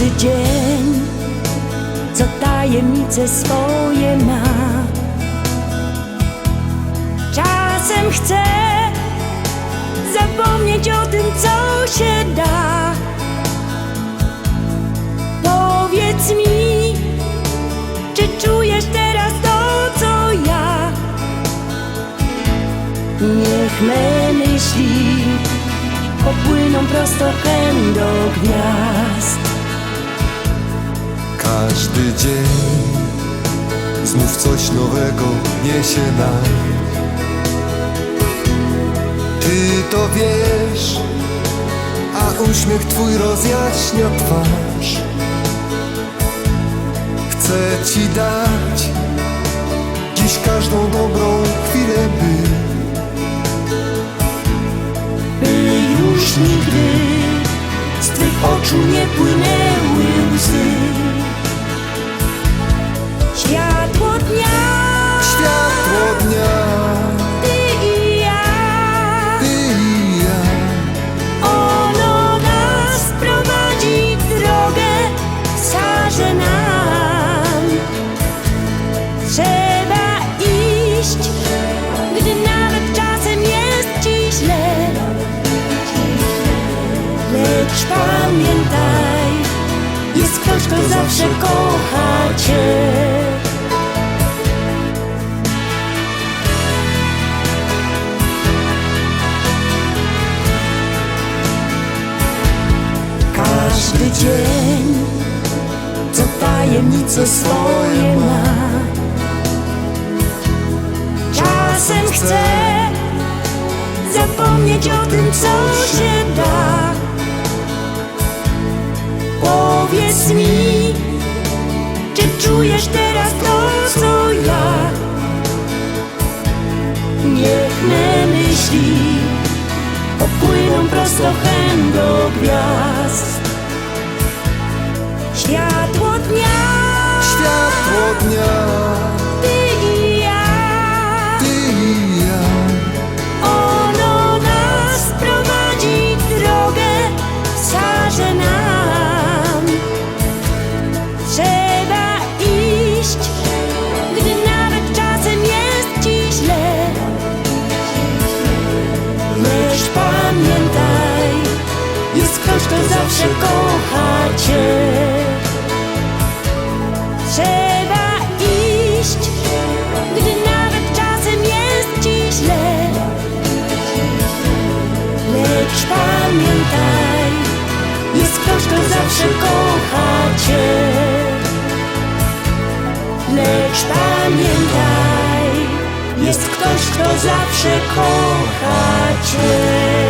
Każdy dzień, co tajemnice swoje ma. Czasem chcę zapomnieć o tym, co się da. Powiedz mi, czy czujesz teraz to, co ja? Niech me myśli popłyną prosto hen do gwiazd. Każdy dzień znów coś nowego niesie nam. Ty to wiesz, a uśmiech twój rozjaśnia twarz. Chcę ci dać dziś każdą dobrą chwilę, by by już nigdy z twych oczu nie płynęły łzy. Ktoś, kto zawsze kocha cię. Każdy dzień, co tajemnice swoje ma. Czasem chcę zapomnieć o tym, co się da. Popłyną prosto hen zawsze kocha cię. Trzeba iść, gdy nawet czasem jest ci źle. Lecz pamiętaj, jest ktoś, kto zawsze kocha cię. Lecz pamiętaj, jest ktoś, kto zawsze kocha cię.